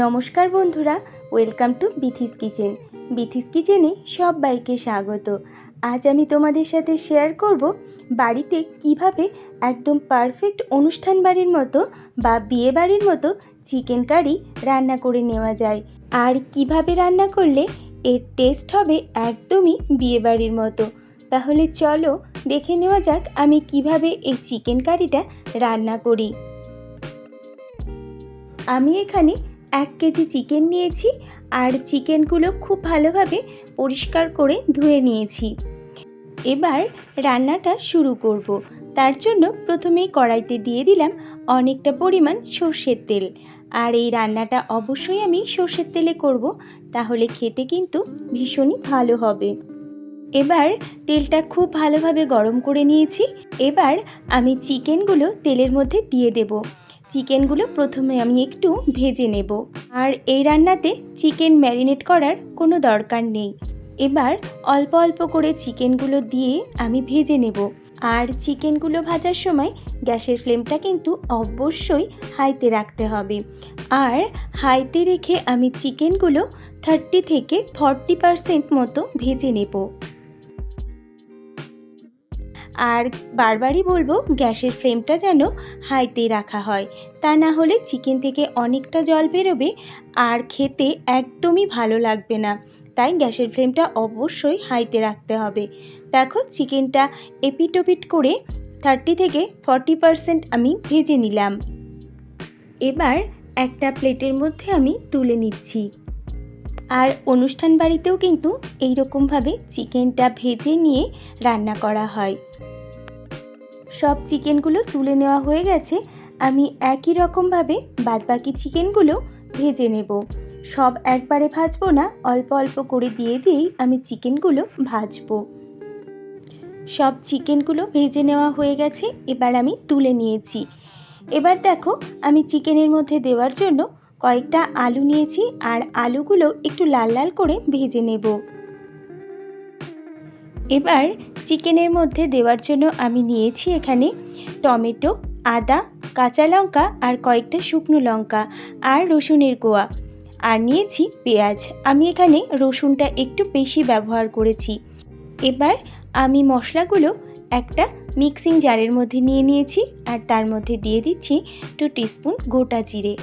নমস্কার বন্ধুরা welcome to Bithi's kitchen Bithi's কিচেনে সবাইকে স্বাগত। আজ আমি তোমাদের সাথে শেয়ার করব বাড়িতে কীভাবে একদম পারফেক্ট অনুষ্ঠান বাড়ির মতো বা বিয়ে বাড়ির মতো চিকেন কারি রান্না করে নেওয়া যায়। আর কীভাবে রান্না করলে এর টেস্ট হবে একদমই বিয়ে বাড়ির মতো। তাহলে চলো দেখে নেওয়া যাক আমি কীভাবে এই চিকেন কারিটা রান্না করি। আমি এখানে এক কেজি চিকেন নিয়েছি আর চিকেনগুলো খুব ভালোভাবে পরিষ্কার করে ধুয়ে নিয়েছি। এবার রান্নাটা শুরু করব। তার জন্য প্রথমেই কড়াইতে দিয়ে দিলাম অনেকটা পরিমাণ সর্ষের তেল। আর এই রান্নাটা অবশ্যই আমি সর্ষের তেলে করব, তাহলে খেতে কিন্তু ভীষণই ভালো হবে। এবার তেলটা খুব ভালোভাবে গরম করে নিয়েছি। এবার আমি চিকেনগুলো তেলের মধ্যে দিয়ে দেব। চিকেনগুলো প্রথমে আমি একটু ভেজে নেব। আর এই রান্নাতে চিকেন ম্যারিনেট করার কোনো দরকার নেই। এবার অল্প অল্প করে চিকেনগুলো দিয়ে আমি ভেজে নেব। আর চিকেনগুলো ভাজার সময় গ্যাসের ফ্লেমটা কিন্তু অবশ্যই হাইতে রাখতে হবে। আর হাইতে রেখে আমি চিকেনগুলো থার্টি থেকে ফর্টি পারসেন্ট মতো ভেজে নেব। আর বারবারই বলব, গ্যাসের ফ্লেমটা যেন হাইতে রাখা হয়। তা না হলে চিকেন থেকে অনেকটা জল বেরোবে আর খেতে একদমই ভালো লাগবে না। তাই গ্যাসের ফ্লেমটা অবশ্যই হাইতে রাখতে হবে। দেখো, চিকেনটা এপিটোপিট করে থার্টি থেকে ফর্টি পারসেন্ট আমি ভেজে নিলাম। এবার একটা প্লেটের মধ্যে আমি তুলে নিচ্ছি। আর অনুষ্ঠান বাড়িতেও কিন্তু এই রকমভাবে চিকেনটা ভেজে নিয়ে রান্না করা হয়। সব চিকেনগুলো তুলে নেওয়া হয়ে গেছে, আমি একই রকমভাবে বাদবাকি চিকেনগুলো ভেজে নেব। সব একবারে ভাজবো না, অল্প অল্প করে দিয়ে দিয়েই আমি চিকেনগুলো ভাজবো। সব চিকেনগুলো ভেজে নেওয়া হয়ে গেছে, এবার আমি তুলে নিয়েছি। এবার দেখো, আমি চিকেনের মধ্যে দেওয়ার জন্য কয়েকটা আলু নিয়েছি আর আলুগুলো একটু লাল লাল করে ভেজে নেব। এবার চিকেনের মধ্যে দেওয়ার জন্য আমি নিয়েছি এখানে টমেটো, আদা, কাঁচা লঙ্কা আর কয়েকটা শুকনো লঙ্কা আর রসুনের কোয়া। আর নিয়েছি পেঁয়াজ। আমি এখানে রসুনটা একটু বেশি ব্যবহার করেছি। এবার আমি মশলাগুলো একটা মিক্সিং জারের মধ্যে নিয়ে নিয়েছি আর তার মধ্যে দিয়ে দিচ্ছি টু টিস্পুন গোটা জিরে।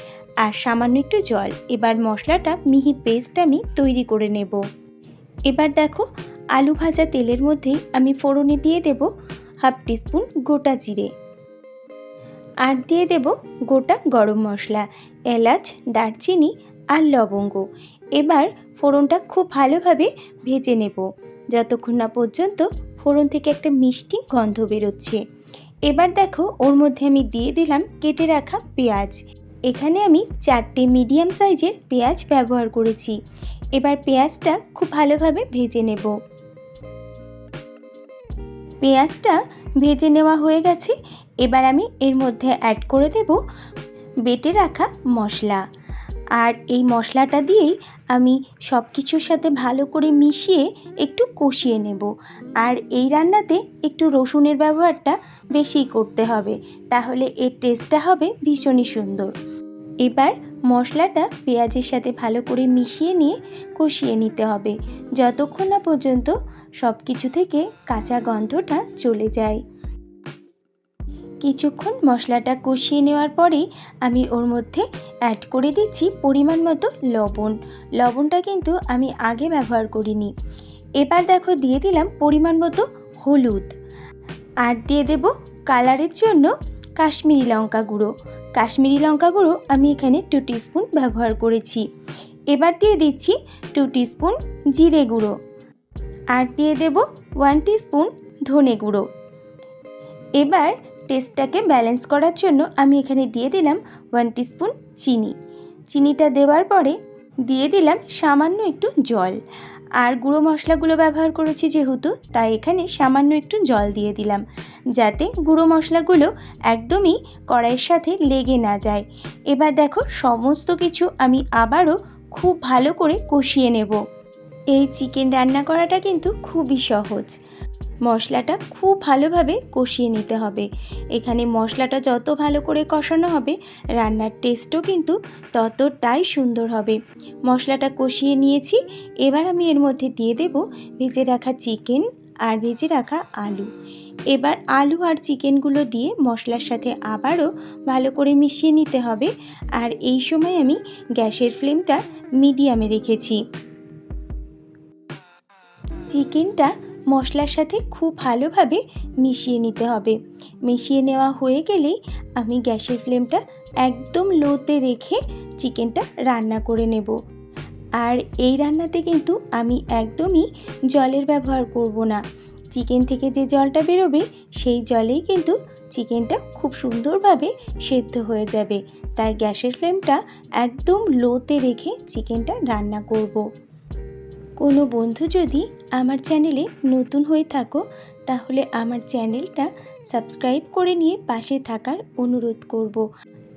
আর সামান্য একটু জল। এবার মশলাটা মিহি পেস্ট আমি তৈরি করে নেব। এবার দেখো, আলু ভাজা তেলের মধ্যেই আমি ফোড়নে দিয়ে দেব হাফ টিস্পুন গোটা জিরে। আর দিয়ে দেব গোটা গরম মশলা, এলাচ, দারচিনি আর লবঙ্গ। এবার ফোড়নটা খুব ভালোভাবে ভেজে নেব, যতক্ষণ না পর্যন্ত ফোড়ন থেকে একটা মিষ্টি গন্ধ বেরোচ্ছে। এবার দেখো, ওর মধ্যে আমি দিয়ে দিলাম কেটে রাখা পেঁয়াজ। এখানে আমি চারটে মিডিয়াম সাইজের পেঁয়াজ ব্যবহার করেছি। এবার পেঁয়াজটা খুব ভালোভাবে ভেজে নেব। পেঁয়াজটা ভেজে নেওয়া হয়ে গেছে। এবার আমি এর মধ্যে অ্যাড করে দেব বেটে রাখা মশলা। আর এই মশলাটা দিয়েই আমি সব কিছুর সাথে ভালো করে মিশিয়ে একটু কষিয়ে নেব। আর এই রান্নাতে একটু রসুনের ব্যবহারটা বেশি করতে হবে, তাহলে এর টেস্টটা হবে ভীষণই সুন্দর। এবার মশলাটা পেঁয়াজের সাথে ভালো করে মিশিয়ে নিয়ে কষিয়ে নিতে হবে, যতক্ষণ না পর্যন্ত সব কিছু থেকে কাঁচা গন্ধটা চলে যায়। কিছুক্ষণ মশলাটা কষিয়ে নেওয়ার পরেই আমি ওর মধ্যে অ্যাড করে দিচ্ছি পরিমাণ মতো লবণ। লবণটা কিন্তু আমি আগে ব্যবহার করিনি। এবার দেখো দিয়ে দিলাম পরিমাণ মতো হলুদ। আর দিয়ে দেব কালারের জন্য কাশ্মীরি লঙ্কা গুঁড়ো। কাশ্মীরি লঙ্কা গুঁড়ো আমি এখানে টু টিস্পুন ব্যবহার করেছি। এবার দিয়ে দিচ্ছি টু টিস্পুন জিরে গুঁড়ো। আর দিয়ে দেব ওয়ান টিস্পুন ধনে গুঁড়ো। এবার টেস্টটাকে ব্যালেন্স করার জন্য আমি এখানে দিয়ে দিলাম ওয়ান টিস্পুন চিনি। চিনিটা দেওয়ার পরে দিয়ে দিলাম সামান্য একটু জল। আর গুঁড়ো মশলাগুলো ব্যবহার করেছি যেহেতু, তাই এখানে সামান্য একটু জল দিয়ে দিলাম যাতে গুঁড়ো মশলাগুলো একদমই কড়াইয়ের সাথে লেগে না যায়। এবার দেখো সমস্ত কিছু আমি আবারও খুব ভালো করে কষিয়ে নেব। এই চিকেন রান্না করাটা কিন্তু খুবই সহজ। মশলাটা খুব ভালোভাবে কষিয়ে নিতে হবে। এখানে মশলাটা যত ভালো করে কষানো হবে, রান্নার টেস্টও কিন্তু ততটাই সুন্দর হবে। মশলাটা কষিয়ে নিয়েছি, এবার আমি এর মধ্যে দিয়ে দেব ভেজে রাখা চিকেন আর ভেজে রাখা আলু। এবার আলু আর চিকেনগুলো দিয়ে মশলার সাথে আবারও ভালো করে মিশিয়ে নিতে হবে আর এই সময় আমি গ্যাসের ফ্লেমটা মিডিয়ামে রেখেছি। চিকেনটা মশলার সাথে খুব ভালোভাবে মিশিয়ে নিতে হবে। মিশিয়ে নেওয়া হয়ে গেলেই আমি গ্যাসের ফ্লেমটা একদম লোতে রেখে চিকেনটা রান্না করে নেব। আর এই রান্নাতে কিন্তু আমি একদমই জলের ব্যবহার করব না। চিকেন থেকে যে জলটা বেরোবে, সেই জলেই কিন্তু চিকেনটা খুব সুন্দরভাবে সেদ্ধ হয়ে যাবে। তাই গ্যাসের ফ্লেমটা একদম লোতে রেখে চিকেনটা রান্না করব। কোনো বন্ধু যদি আমার চ্যানেলে নতুন হয়ে থাকো, তাহলে আমার চ্যানেলটা সাবস্ক্রাইব করে নিয়ে পাশে থাকার অনুরোধ করব।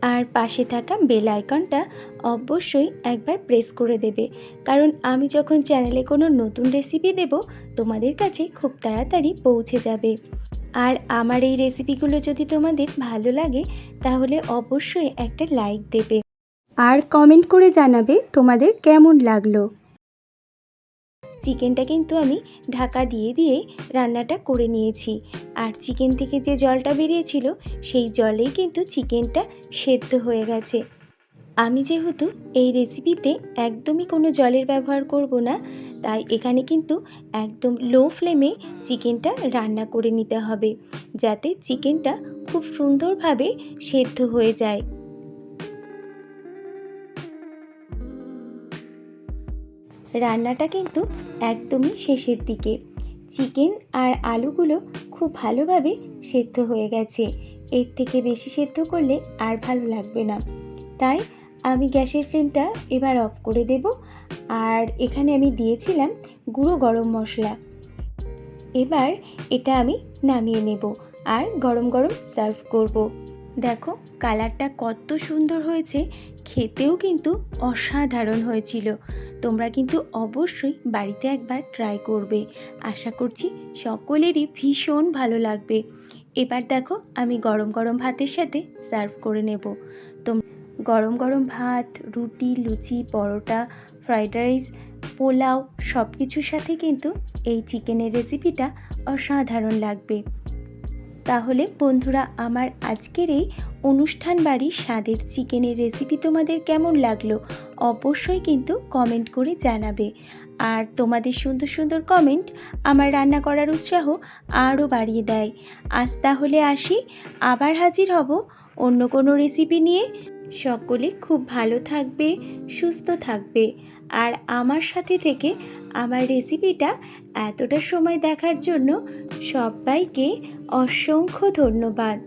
আর পাশে থাকা বেল আইকনটা অবশ্যই একবার প্রেস করে দেবে। কারণ আমি যখন চ্যানেলে কোনো নতুন রেসিপি দেব, তোমাদের কাছে খুব তাড়াতাড়ি পৌঁছে যাবে। আর আমার এই রেসিপিগুলো যদি তোমাদের ভালো লাগে, তাহলে অবশ্যই একটা লাইক দেবে। আর কমেন্ট করে জানাবে তোমাদের কেমন লাগল। চিকেনটা কিন্তু আমি ঢাকা দিয়ে দিয়ে রান্নাটা করে নিয়েছি। আর চিকেন থেকে যে জলটা বেরিয়েছিল, সেই জলেই কিন্তু চিকেনটা সেদ্ধ হয়ে গেছে। আমি যেহেতু এই রেসিপিতে একদমই কোনো জলের ব্যবহার করব না, তাই এখানে কিন্তু একদম লো ফ্লেমে চিকেনটা রান্না করে নিতে হবে, যাতে চিকেনটা খুব সুন্দরভাবে সেদ্ধ হয়ে যায়। রান্নাটা কিন্তু একদমই শেষের দিকে। চিকেন আর আলুগুলো খুব ভালোভাবে সেদ্ধ হয়ে গেছে। এর থেকে বেশি সেদ্ধ করলে আর ভালো লাগবে না। তাই আমি গ্যাসের ফ্লেমটা এবার অফ করে দেব। আর এখানে আমি দিয়েছিলাম গুঁড়ো গরম মশলা। এবার এটা আমি নামিয়ে নেব আর গরম গরম সার্ভ করব। দেখো কালারটা কত সুন্দর হয়েছে। খেতেও কিন্তু অসাধারণ হয়েছিল। তোমরা কিন্তু অবশ্যই বাড়িতে একবার ট্রাই করবে। আশা করছি সকলেরই ভীষণ ভালো লাগবে। এবার দেখো আমি গরম গরম ভাতের সাথে সার্ভ করে নেব। তোম, গরম গরম ভাত, রুটি, লুচি, পরোটা ফ্রাইড রাইস পোলাও সব কিছুর সাথে কিন্তু এই চিকেনের রেসিপিটা অসাধারণ লাগবে। তাহলে বন্ধুরা, আমার আজকের এই অনুষ্ঠান বাড়ির স্বাদের চিকেনের রেসিপি তোমাদের কেমন লাগল অবশ্যই কিন্তু কমেন্ট করে জানাবে। আর তোমাদের সুন্দর সুন্দর কমেন্ট আমার রান্না করার উৎসাহ আরও বাড়িয়ে দেয়। আজ তাহলে আসি, আবার হাজির হব অন্য কোনো রেসিপি নিয়ে। সকলে খুব ভালো থাকবে, সুস্থ থাকবে। আর আমার সাথে থেকে আমার রেসিপিটা এতটা সময় দেখার জন্য সবাইকে অসংখ্য ধন্যবাদ।